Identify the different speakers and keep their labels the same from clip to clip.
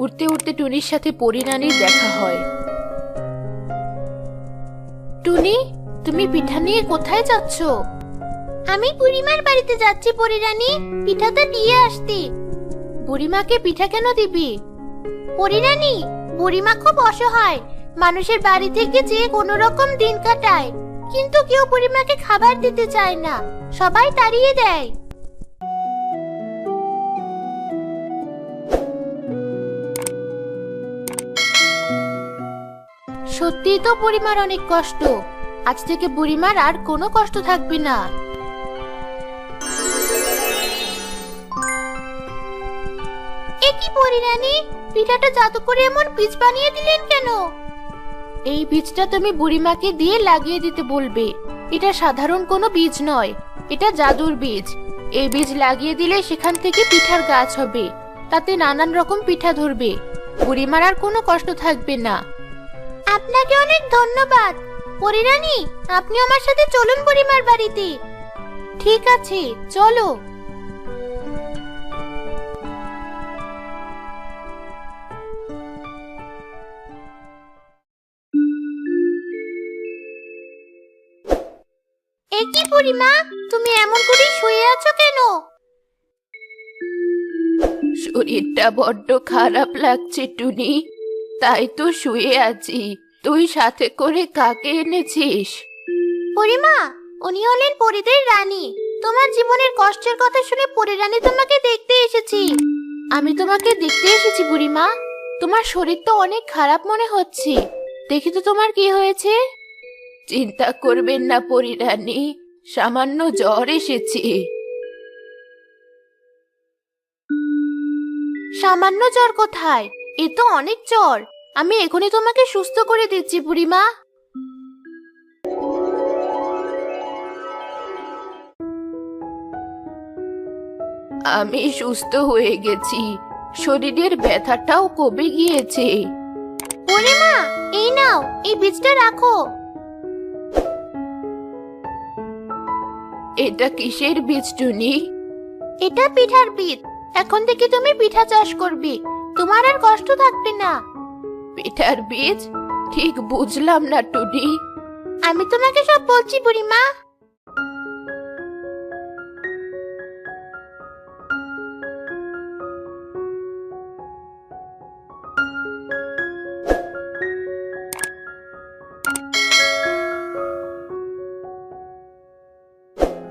Speaker 1: উঠতে উঠতে টুনির সাথে পরিরানীর দেখা হয়। টুনি তুমি পিঠা নিয়ে কোথায় যাচ্ছ? আমি বুড়িমার বাড়িতে যাচ্ছি পরিরানী। পিঠাটা দিয়ে আসতে। বুড়িমাকে পিঠা কেন দিবি? পরিরানী বুড়িমা খুব অসহায়। মানুষের বাড়ি থেকে যেয়ে কোনো রকম দিন কাটায়। কিন্তু কেউ বুড়িমাকে খাবার দিতে চায় না। সবাই তাড়িয়ে দেয়। সত্যিই তো বুড়িমার অনেক কষ্ট। আজ থেকে বুড়িমার আর কোনো কষ্ট থাকবে না। পিঠাটা জাদু করে এমন বীজ বানিয়ে দিলেন কেন? এই বীজটা তুমি বুড়িমাকে দিয়ে লাগিয়ে দিতে বলবে। এটা সাধারণ কোনো বীজ নয়, এটা জাদুর বীজ। এই বীজ লাগিয়ে দিলে সেখান থেকে পিঠার গাছ হবে। তাতে নানান রকম পিঠা ধরবে। বুড়িমার আর কোনো কষ্ট থাকবে না। আপনাকে অনেক ধন্যবাদ। পরিরানী, আপনি আমার সাথে চলুন বুড়িমার বাড়িতে। ঠিক আছে, চলো। একই বুড়িমা তুমি এমন করে শুয়ে আছো কেন? শরীরটা বড্ড খারাপ লাগছে, টুনি। তাই তো শুয়ে আছি। তুই সাথে করে কাকে এনেছিস? পরিমা উনি হলেন পরিদের রানী। তোমার জীবনের কষ্টের কথা শুনে পরিরানী তোমাকে দেখতে এসেছি। আমি তোমাকে দেখতে এসেছি বুড়িমা। তোমার শরীর তো অনেক খারাপ মনে হচ্ছে। দেখি তো তোমার কি হয়েছে। চিন্তা করবেন না পরিরানী সামান্য জ্বর এসেছে। সামান্য জ্বর কোথায়? এ তো অনেক জ্বর। আমি এখনই তোমাকে সুস্থ করে দিচ্ছি, বুড়িমা। আমি সুস্থ হয়ে গেছি। শরীরের ব্যথাটাও কমে গিয়েছে। বুড়িমা, এই নাও, এই বীজটা রাখো। এটা কিসের বীজ, টুনি? এটা পিঠার বীজ। এখন থেকে তুমি পিঠা চাষ করবে। তোমার আর কষ্ট থাকবে না। পিঠার বীজ? ঠিক বুঝলাম না টুডি আমি তোমাকে সব বলছি বুড়িমা।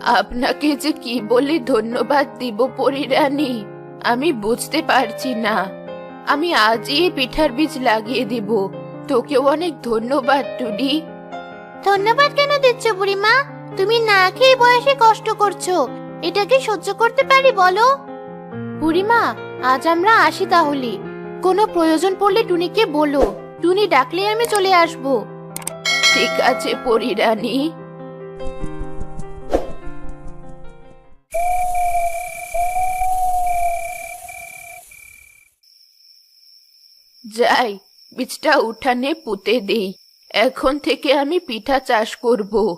Speaker 1: আপনাকে যে কি বলে ধন্যবাদ দিব পরিরানী আমি বুঝতে পারছি না। আমি আজই এই পিঠার বীজ লাগিয়ে দিব। তোকেও অনেক ধন্যবাদ টুডি। ধন্যবাদ কেন দিচ্ছ বুড়িমা? তুমি না খেয়ে বয়সে কষ্ট করছ। এটাকে সহ্য করতে পারি বলো? বুড়িমা আজ আমরা আসি তাহলে। কোনো প্রয়োজন পড়লে টুনিকে বলো। টুনি ডাকলে আমি চলে আসব। ঠিক আছে পরিরানী যাই বীজটা উঠানে পুঁতে দেই। এখন থেকে আমি পিঠা চাষ করব।